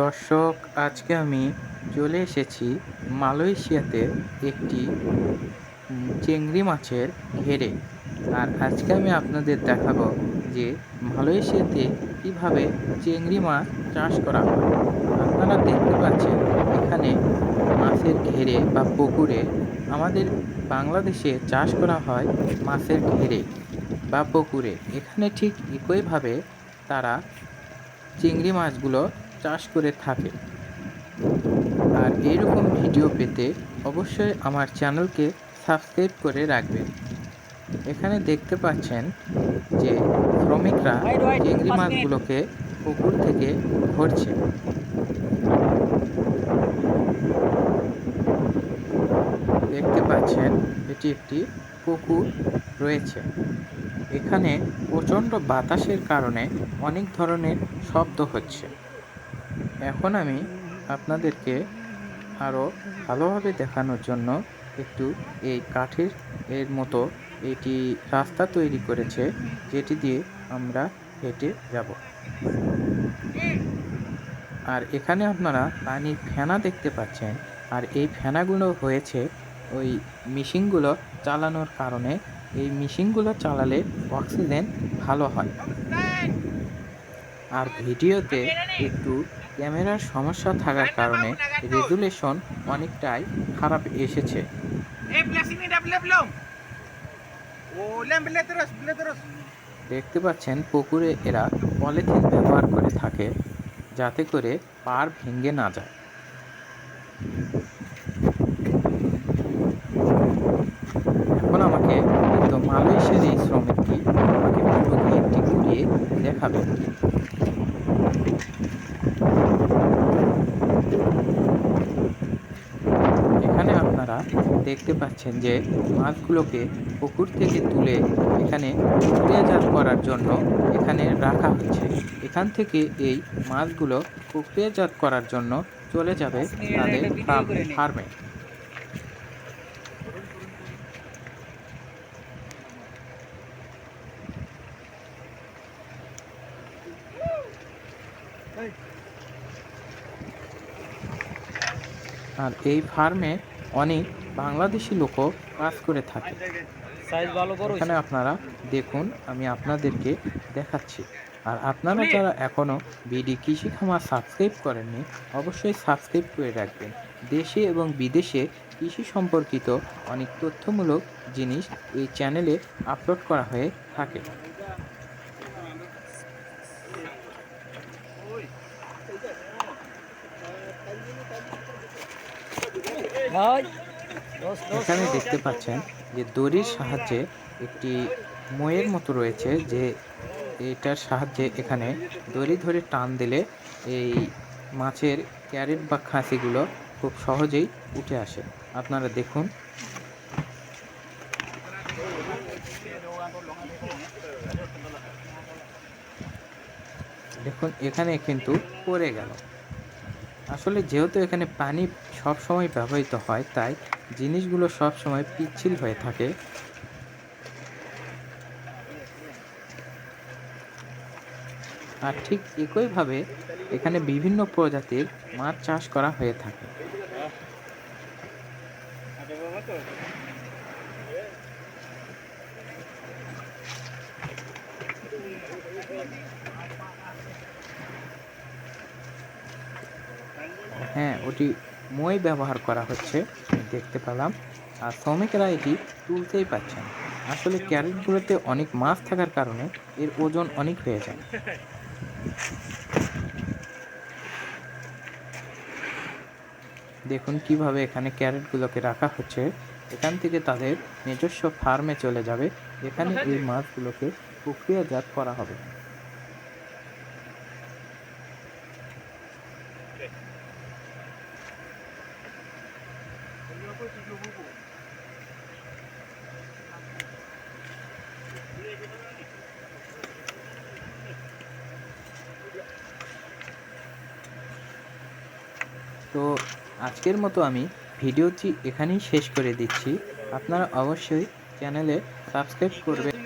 দর্শক, আজকে আমি চলে এসেছি মালয়েশিয়াতে একটি চিংড়ি মাছের ঘেরে। আর আজকে আমি আপনাদের দেখাবো যে মালয়েশিয়াতে কীভাবে চিংড়ি মাছ চাষ করা হয়। আপনারা দেখতে পাচ্ছেন, এখানে মাছের ঘেরে বা পুকুরে আমাদের বাংলাদেশে চাষ করা হয় মাছের ঘেরে বা পুকুরে। এখানে ঠিক একইভাবে তারা চিংড়ি মাছগুলো চাষ করে থাকে। আর এইরকম ভিডিও পেতে অবশ্যই আমার চ্যানেলকে সাবস্ক্রাইব করে রাখবেন। এখানে দেখতে পাচ্ছেন যে শ্রমিকরা চিংড়ি মাছগুলোকে পুকুর থেকে ধরছে। দেখতে পাচ্ছেন এটি একটি পুকুর রয়েছে। এখানে প্রচণ্ড বাতাসের কারণে অনেক ধরনের শব্দ হচ্ছে। এখন আমি আপনাদেরকে আরও ভালোভাবে দেখানোর জন্য একটু এই কাঠের এর মতো এটি রাস্তা তৈরি করেছে, যেটি দিয়ে আমরা হেঁটে যাব। আর এখানে আপনারা পানির ফেনা দেখতে পাচ্ছেন, আর এই ফেনাগুলো হয়েছে ওই মেশিনগুলো চালানোর কারণে। এই মেশিনগুলো চালালে অক্সিজেন ভালো হয়। আর ভিডিওতে একটু ক্যামেরার সমস্যা থাকার কারণে রেজুলেশন অনেকটাই খারাপ এসেছে. দেখতে পাচ্ছেন পুকুরে এরা পলিথিন ব্যবহার করে থাকে যাতে করে পার ভেঙে না যায় এখন আমাকে তো মালয়েশিয়ার এই শ্রমিকটি আমাকে পুরো গেটটি ঘুরিয়ে দেখাবে এখানে আপনারা দেখতে পাচ্ছেন যে মাছগুলোকে পুকুর থেকে তুলে এখানে প্রক্রিয়াজাত করার জন্য এখানে রাখা হচ্ছে এখান থেকে এই মাছগুলো প্রক্রিয়াজাত করার জন্য চলে যাবে তাদের ফার্মে আর এই ফার্মে অনেক বাংলাদেশি লোকও কাজ করে থাকে। এখানে আপনারা দেখুন আমি আপনাদেরকে দেখাচ্ছি। আর আপনারা যারা এখনও বিডি কৃষি খামার সাবস্ক্রাইব করেননি অবশ্যই সাবস্ক্রাইব করে রাখবেন। দেশে এবং বিদেশে কৃষি সম্পর্কিত অনেক তথ্যমূলক জিনিস এই চ্যানেলে আপলোড করা হয়ে থাকে। দশ এখানে দেখতে পাচ্ছেন যে দড়ির সাহায্যে একটি ময়ের মতো রয়েছে যে এটার সাহায্যে এখানে দড়ি ধরে টান দিলে এই মাছের ক্যারেট বা খাঁসিগুলো খুব সহজেই উঠে আসে। আপনারা দেখুন। দেখুন, এখানে কিন্তু পড়ে গেল। আসলে যেহেতু এখানে পানি সব সময় ব্যবহৃত হয়, তাই জিনিসগুলো সব সময় পিচ্ছিল হয়ে থাকে। আর ঠিক একইভাবে এখানে বিভিন্ন প্রজাতির মাছ চাষ করা হয়ে থাকে। হ্যাঁ ওটি মই ব্যবহার করা হচ্ছে দেখতে পেলাম। আর শ্রমিকেরা এটি তুলতেই পারছেন। আসলে ক্যারেটগুলোতে অনেক মাছ থাকার কারণে এর ওজন অনেক হয়ে যায়। দেখুন কীভাবে এখানে ক্যারেটগুলোকে রাখা হচ্ছে। এখান থেকে তাদের নিজস্ব ফার্মে চলে যাবে। এখানে এই মাছগুলোকে প্রক্রিয়াজাত করা হবে। তো আজকের মতো আমি ভিডিওটি এখানেই শেষ করে দিচ্ছি। আপনারা অবশ্যই চ্যানেলে সাবস্ক্রাইব করবেন।